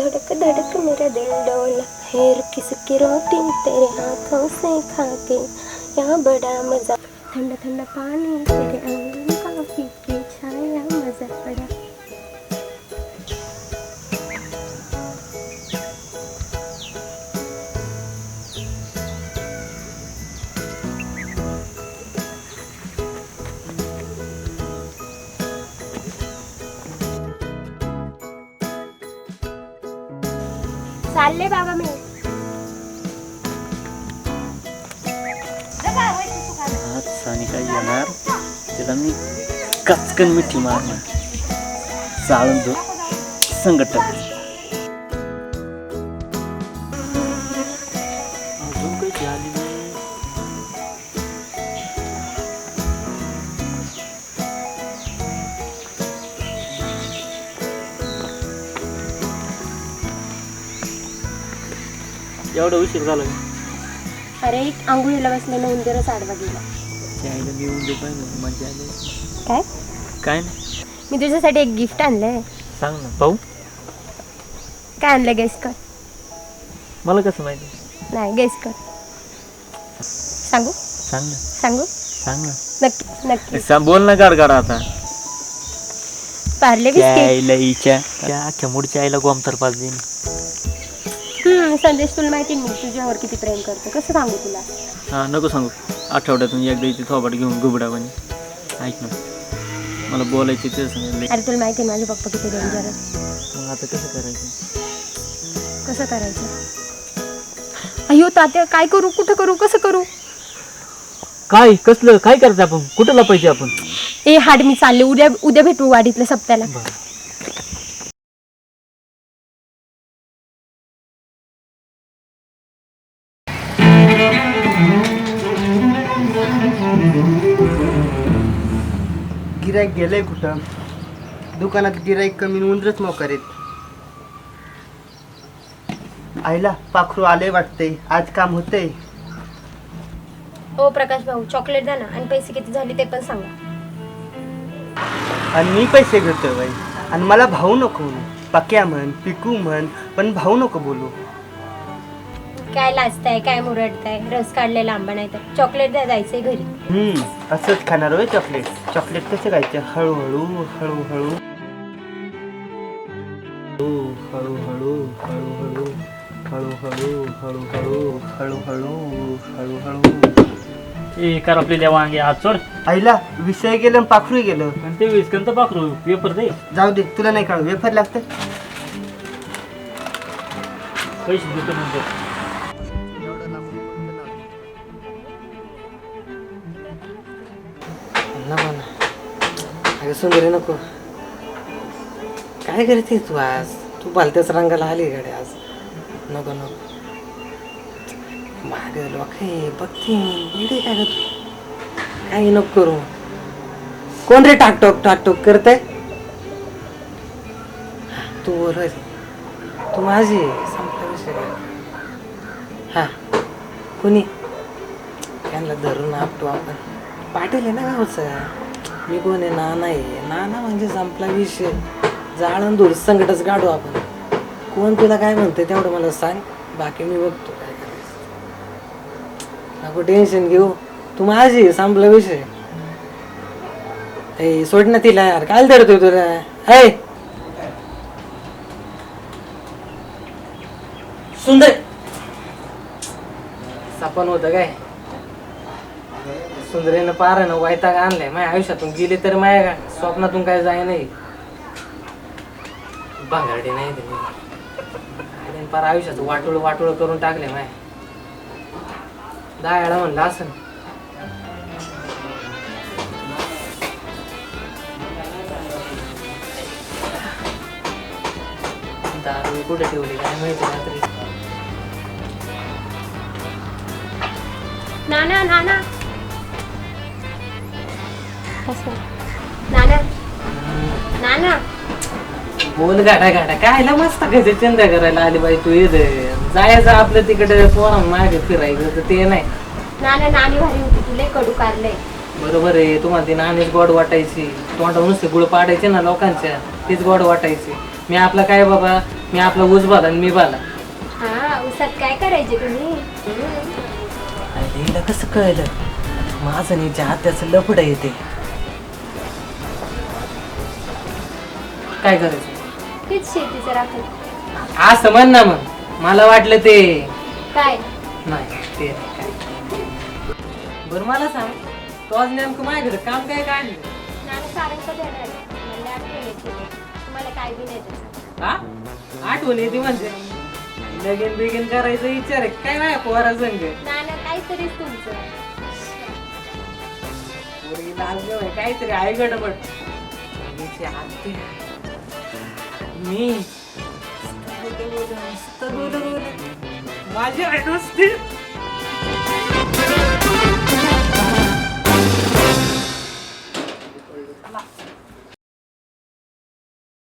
धड़क धड़क मेरा दिल डोला। है रुकी सुकी रोटी तेरे हाथों से खा के यहाँ बड़ा मजा। ठंडा ठंडा पानी तेरे आंगन चालले बाबा मी. आज काय येणार? त्याला मी कचकन मिठी मारणार. चालून दो एवढा उशीर झाला का? अरे आंघोळीला बसलेलं उंदीरच आडवा गेला त्या आईला मी पाहिजे मजा आली. काय? काय नाही मी तुझ्यासाठी एक गिफ्ट आणलंय. सांग ना पाहू. काय आणलं गेस कर. मला कसं माहिती? नाही गेस कर. सांगू? सांग ना. सांगू? सांग ना. नक्की नक्की. सांग बोल ना गाड गाड आता. पार्ले त्या बिस्किट आईला हिच्या त्या अख्ख्या मुडच्या आईला गोमतर पाच हम्म, संदेश तुला माहिती मी तुझ्यावर किती प्रेम करतो. कसं सांगू तुला? हा नको सांगू. आठवड्यातून एकदा इथे थोबाड घेऊन गुबडावानी ऐक ना मला बोलायचे ते सांगितले अरे तुला माहिती माझे पप्पा किती डेंजर आहे मग आता कसं करायचं? कसं करायचं? अयो तात्या काय करू? कुठं करू? कसं करू? काय? कसलं? काय करायचं आपण? कुठं लपायचे आपण? ए हाड मी चालले. उद्या उद्या भेटू वाडीतल्या सप्त्याला. गिराईक गेलंय कुठं? दुकानात गिराईक कमी उंदरच मोकार आहेत. आईला पाखरू आले वाटतंय. आज काम होतंय. हो प्रकाश भाऊ चॉकलेट द्या ना आणि पैसे किती झाले ते पण सांगा. आणि मी पैसे घेतोय बाई. आणि मला भाऊ नको पक्या म्हण पिकू म्हण पण भाऊ नको बोलू. काय लाजताय काय मुरडताय? रस काढलेला आंबा नाही तर. चॉकलेट द्या जायचंय घरी. हम्म असंच खाणार होय चॉकलेट. चॉकलेट कसं खायचं? हळूहळू हळूहळू. हळू हळूहळू हळूहळू. हळूहळू हळूहळू हळूहळू हळूहळू. ए कर आपली द्या वांगे हात आईला विषय गेलं पाखरू गेलं. आणि ते विस्कन तर पाखरू पेपर दे. जाऊ दे तुला नाही कळू वेफर लागतं. पैसे देतो म्हणतो. अगं सुंदरी नको. काय करते तू आज? तू पालत्याच रंगाला आली गाडी आज. नको नको. माग लोक बघते काय ग तू? काही नको करू. कोण रे टाकटोक टाकटोक करते तू बोल तू माझी संपला विषय हा. कुणी? त्यांना धरून आपटू आपण. पाटील आहे ना गावचं? मी कोण आहे नाना आहे. नाना म्हणजे संपला विषय. जाळून दूर संकटच काढू आपण. कोण तुला काय म्हणते तेवढं मला सांग. बाकी मी बघतो काय करायचं. नको टेन्शन घेऊ. तू माझी आहे, संपला विषय. ए सोड ना तिला यार. काय धरतोय तुला. ऐ सुंदर. सपन होतं काय? सुंदरीनं पार ना वैताग आणलाय. माझ्या आयुष्यातून गेली तर माझ्या स्वप्नातून काय जाय नाही. भांगारडी नाही ते पार आयुष्याचं वाटोळ वाटोळ करून टाकले माय दहा म्हणलं असं. दारू कुठे ठेवली काय माहिती रात्री? नाना नाना. असं. नाना. नाना. बोल गाडा गाडा. कायला मस्त खायचं चिंता करायला आली बाई तू येत जायचं आपलं तिकडे. पोरा मागे फिरायचं तर ते नाही. नाना नानी भारी होती. तुला कडू कारलंय. बरोबर आहे. तुम्हाला ती नाणीच गोड वाटायची. तोंडावर नुसते गुळ पाडायचे ना लोकांच्या. तीच गोड वाटायची. मी आपला काय बाबा? मी आपला ऊस बाला आणि मी बाला. हा उसात काय करायचे तुम्ही? आणि हिला कसं कळलं? माझं आणि हिच्या हात्याचं लफड येते काय करायचं तेच शेतीचं असं म्हण ना मग. मला वाटलं ते. काय? नाही ते नाही काय बरं मला सांग. तो आज नेमकं माझ्याकडे काम काय काढलं? नाना सारंग कधी येणार आहे? मला आठवण येते. तुम्हाला काय बी नाही त्याचं. हा? आठवण येते म्हणजे. लगीन बिगीन करायचं विचार आहे. काय नाही पोरा संग? नाना काहीतरीच तुमचं. पोरगी काहीतरी आहे गडबड. पोरगीची आत्या. मी. माझी